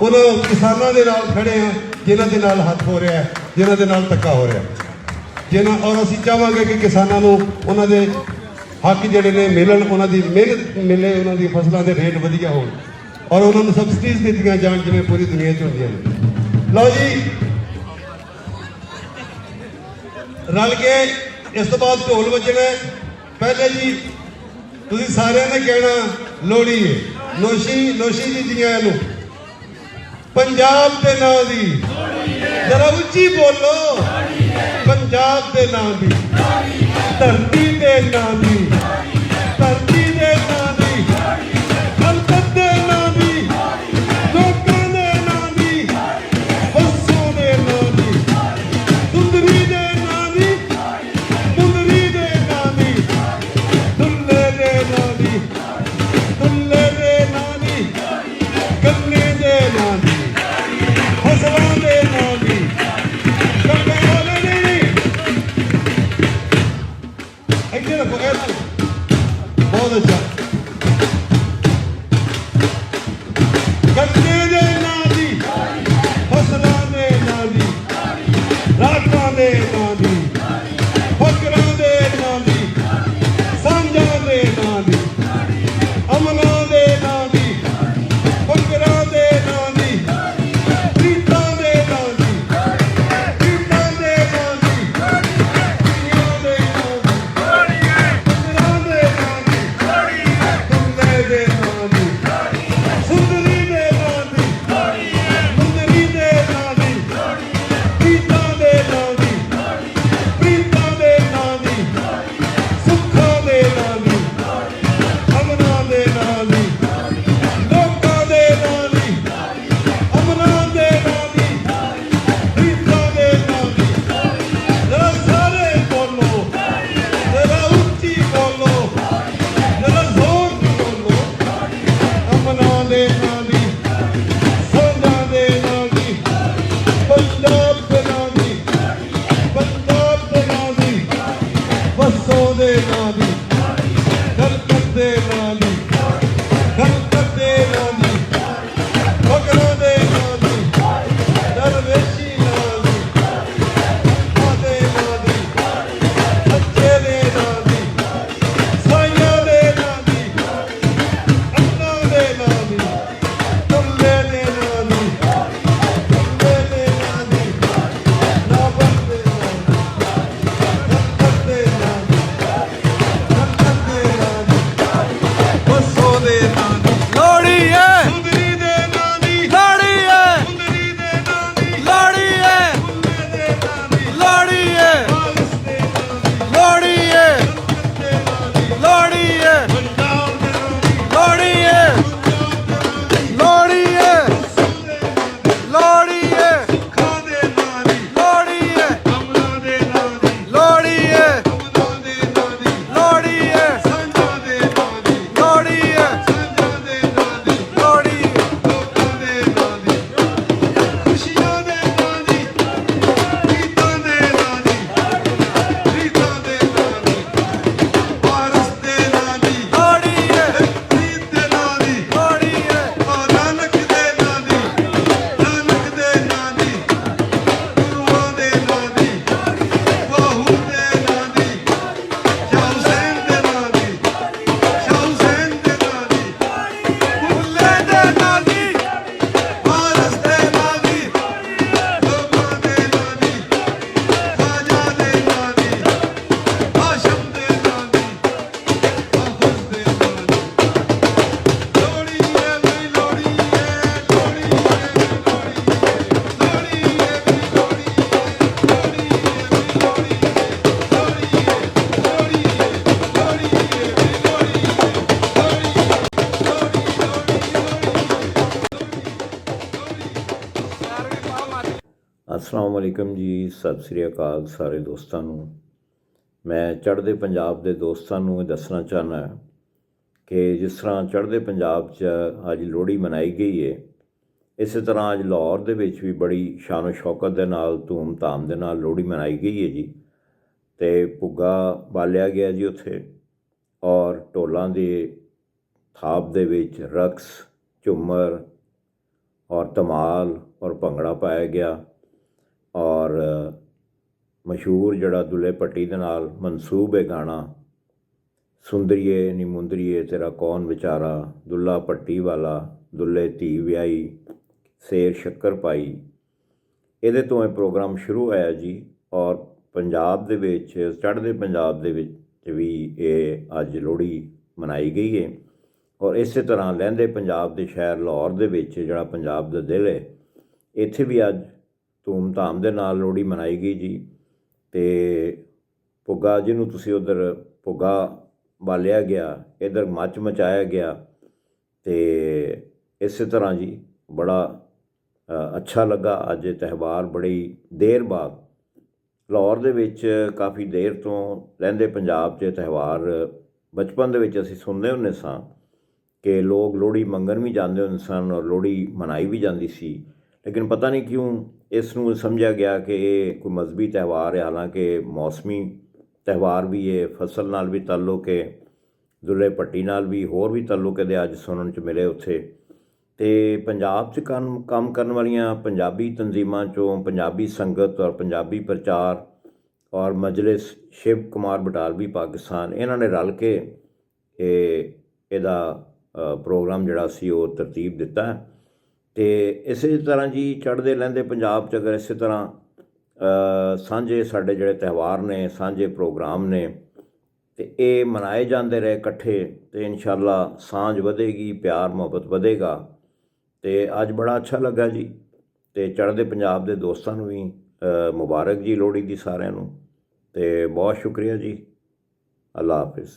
ਉਹਨਾਂ ਕਿਸਾਨਾਂ ਦੇ ਨਾਲ ਖੜੇ ਆ, ਜਿਨ੍ਹਾਂ ਦੇ ਨਾਲ ਹੱਥ ਹੋ ਰਿਹਾ ਹੈ ਜਿਨ੍ਹਾਂ ਦੇ ਨਾਲ ਧੱਕਾ ਹੋ ਰਿਹਾ। ਜਿਨ੍ਹਾਂ, ਔਰ ਅਸੀਂ ਚਾਹਾਂਗੇ ਕਿ ਕਿਸਾਨਾਂ ਨੂੰ ਉਹਨਾਂ ਦੇ ਹੱਕ ਜਿਹੜੇ ਨੇ ਮਿਲਣ, ਉਹਨਾਂ ਦੀ ਮਿਹਨਤ ਮਿਲੇ, ਉਹਨਾਂ ਦੀ ਫਸਲਾਂ ਦੇ ਰੇਟ ਵਧੀਆ ਹੋਣ। ਔਰ ਉਹਨਾਂ ਨੂੰ ਸਬਸਿਡੀਜ਼ ਦਿੱਤੀਆਂ ਜਾਣ, ਜਿਵੇਂ ਪੂਰੀ ਦੁਨੀਆ 'ਚ ਹੁੰਦੀਆਂ ਨੇ। ਲਓ ਜੀ, ਰਲ ਕੇ ਇਸ ਤੋਂ ਬਾਅਦ ਢੋਲ ਵੱਜਣਾ ਪਹਿਲੇ ਜੀ, ਤੁਸੀਂ ਸਾਰਿਆਂ ਨੇ ਕਹਿਣਾ ਲੋੜੀ ਨੋਸ਼ੀ ਨੋਸ਼ੀ ਜੀ ਜੀਆਂ ਨੂੰ। ਪੰਜਾਬ ਦੇ ਨਾਂ ਦੀ। ਜਰਾ ਉੱਚੀ ਬੋਲੋ। ਪੰਜਾਬ ਦੇ ਨਾਂ ਦੀ। ਧਰਤੀ ਦੇ ਨਾਂ ਦੀ। ਧਰਤੀ ਅਸਲਾਮ ਵਾਲੇਕਮ ਜੀ, ਸਤਿ ਸ੍ਰੀ ਅਕਾਲ ਸਾਰੇ ਦੋਸਤਾਂ ਨੂੰ। ਮੈਂ ਚੜ੍ਹਦੇ ਪੰਜਾਬ ਦੇ ਦੋਸਤਾਂ ਨੂੰ ਇਹ ਦੱਸਣਾ ਚਾਹਨਾ ਕਿ ਜਿਸ ਤਰ੍ਹਾਂ ਚੜ੍ਹਦੇ ਪੰਜਾਬ 'ਚ ਅੱਜ ਲੋਹੜੀ ਮਨਾਈ ਗਈ ਹੈ ਇਸੇ ਤਰ੍ਹਾਂ ਅੱਜ ਲਾਹੌਰ ਦੇ ਵਿੱਚ ਵੀ ਬੜੀ ਸ਼ਾਨੋ ਸ਼ੌਕਤ ਦੇ ਨਾਲ, ਧੂਮ-ਧਾਮ ਦੇ ਨਾਲ ਲੋਹੜੀ ਮਨਾਈ ਗਈ ਹੈ ਜੀ। ਤੇ ਪੁੱਗਾ ਬਾਲਿਆ ਗਿਆ ਜੀ ਉੱਥੇ ਔਰ ਢੋਲਾਂ ਦੇ ਥਾਪ ਦੇ ਵਿੱਚ ਰਕਸ, ਝੁੰਮਰ ਔਰ ਧਮਾਲ ਔਰ ਭੰਗੜਾ ਪਾਇਆ ਗਿਆ। ਔਰ ਮਸ਼ਹੂਰ ਜਿਹੜਾ ਦੁੱਲੇ ਭੱਟੀ ਦੇ ਨਾਲ ਮਨਸੂਬ ਹੈ ਗਾਣਾ, ਸੁੰਦਰੀਏ ਨੀ ਮੁੰਦਰੀਏ ਤੇਰਾ ਕੌਣ ਵਿਚਾਰਾ, ਦੁੱਲਾ ਭੱਟੀ ਵਾਲਾ, ਦੁੱਲੇ ਧੀ ਵਿਆਹੀ, ਸੇਰ ਸ਼ੱਕਰ ਪਾਈ। ਇਹਦੇ ਤੋਂ ਇਹ ਪ੍ਰੋਗਰਾਮ ਸ਼ੁਰੂ ਹੋਇਆ ਜੀ ਔਰ ਪੰਜਾਬ ਦੇ ਵਿੱਚ, ਚੜ੍ਹਦੇ ਪੰਜਾਬ ਦੇ ਵਿੱਚ ਵੀ ਇਹ ਅੱਜ ਲੋਹੜੀ ਮਨਾਈ ਗਈ ਹੈ। ਔਰ ਇਸੇ ਤਰ੍ਹਾਂ ਲਹਿੰਦੇ ਪੰਜਾਬ ਦੇ ਸ਼ਹਿਰ ਲਾਹੌਰ ਦੇ ਵਿੱਚ ਜਿਹੜਾ ਪੰਜਾਬ ਦਾ ਦਿਲ ਹੈ, ਇੱਥੇ ਵੀ ਅੱਜ ਧੂਮਧਾਮ ਦੇ ਨਾਲ ਲੋਹੜੀ ਮਨਾਈ ਗਈ ਜੀ। ਤੇ ਪੁੱਗਾ ਜਿਹਨੂੰ ਤੁਸੀਂ ਉਧਰ ਪੁੱਗਾ ਬਾਲਿਆ ਗਿਆ, ਇਧਰ ਮੱਚ ਮਚਾਇਆ ਗਿਆ ਤੇ ਇਸੇ ਤਰ੍ਹਾਂ ਜੀ ਬੜਾ ਅੱਛਾ ਲੱਗਾ। ਅੱਜ ਇਹ ਤਿਉਹਾਰ ਬੜੀ ਦੇਰ ਬਾਅਦ ਲਾਹੌਰ ਦੇ ਵਿੱਚ ਕਾਫੀ ਦੇਰ ਤੋਂ ਰਹਿੰਦੇ ਪੰਜਾਬ 'ਚ ਇਹ ਤਿਉਹਾਰ ਬਚਪਨ ਦੇ ਵਿੱਚ ਅਸੀਂ ਸੁਣਦੇ ਹੁੰਦੇ ਸਾਂ ਕਿ ਲੋਕ ਲੋਹੜੀ ਮੰਗਣ ਵੀ ਜਾਂਦੇ ਹੁੰਦੇ ਸਨ ਔਰ ਲੋਹੜੀ ਮਨਾਈ ਵੀ ਜਾਂਦੀ ਸੀ। ਲੇਕਿਨ ਪਤਾ ਨਹੀਂ ਕਿਉਂ ਇਸ ਨੂੰ ਸਮਝਿਆ ਗਿਆ ਕਿ ਇਹ ਕੋਈ ਮਜ਼ਬੀ ਤਿਉਹਾਰ ਹੈ। ਹਾਲਾਂਕਿ ਮੌਸਮੀ ਤਿਉਹਾਰ ਵੀ ਹੈ ਫਸਲ ਨਾਲ ਵੀ ਤਾਲੁਕ ਹੈ, ਦੁੱਲੇ ਭੱਟੀ ਨਾਲ ਵੀ, ਹੋਰ ਵੀ ਤਾਲੁਕ ਇਹਦੇ ਅੱਜ ਸੁਣਨ ਚ ਮਿਲੇ ਉੱਥੇ। ਤੇ ਪੰਜਾਬ 'ਚ ਕੰਮ ਕੰਮ ਕਰਨ ਵਾਲੀਆਂ ਪੰਜਾਬੀ ਤਨਜ਼ੀਮਾਂ ਚੋਂ ਪੰਜਾਬੀ ਸੰਗਤ ਔਰ ਪੰਜਾਬੀ ਪ੍ਰਚਾਰ ਔਰ ਮਜਲਿਸ ਸ਼ਿਵ ਕੁਮਾਰ ਬਟਾਲਵੀ ਪਾਕਿਸਤਾਨ, ਇਹਨਾਂ ਨੇ ਰਲ ਕੇ ਇਹ, ਇਹਦਾ ਪ੍ਰੋਗਰਾਮ ਜਿਹੜਾ ਸੀ ਉਹ ਤਰਤੀਬ ਦਿੱਤਾ। ਤੇ ਇਸੇ ਤਰ੍ਹਾਂ ਜੀ ਚੜ੍ਹਦੇ ਲਹਿੰਦੇ ਪੰਜਾਬ 'ਚ ਅਗਰ ਇਸੇ ਤਰ੍ਹਾਂ ਸਾਂਝੇ ਸਾਡੇ ਜਿਹੜੇ ਤਿਉਹਾਰ ਨੇ, ਸਾਂਝੇ ਪ੍ਰੋਗਰਾਮ ਨੇ, ਤੇ ਇਹ ਮਨਾਏ ਜਾਂਦੇ ਰਹੇ ਇਕੱਠੇ ਤੇ ਇਨਸ਼ਾਅੱਲਾ ਸਾਂਝ ਵਧੇਗੀ, ਪਿਆਰ ਮੁਹੱਬਤ ਵਧੇਗਾ ਤੇ ਅੱਜ ਬੜਾ ਅੱਛਾ ਲੱਗਾ ਜੀ ਤੇ ਚੜ੍ਹਦੇ ਪੰਜਾਬ ਦੇ ਦੋਸਤਾਂ ਨੂੰ ਵੀ ਮੁਬਾਰਕ ਜੀ ਲੋਹੜੀ ਦੀ ਸਾਰਿਆਂ ਨੂੰ ਤੇ ਬਹੁਤ ਸ਼ੁਕਰੀਆ ਜੀ। ਅੱਲਾ ਹਾਫਿਜ਼।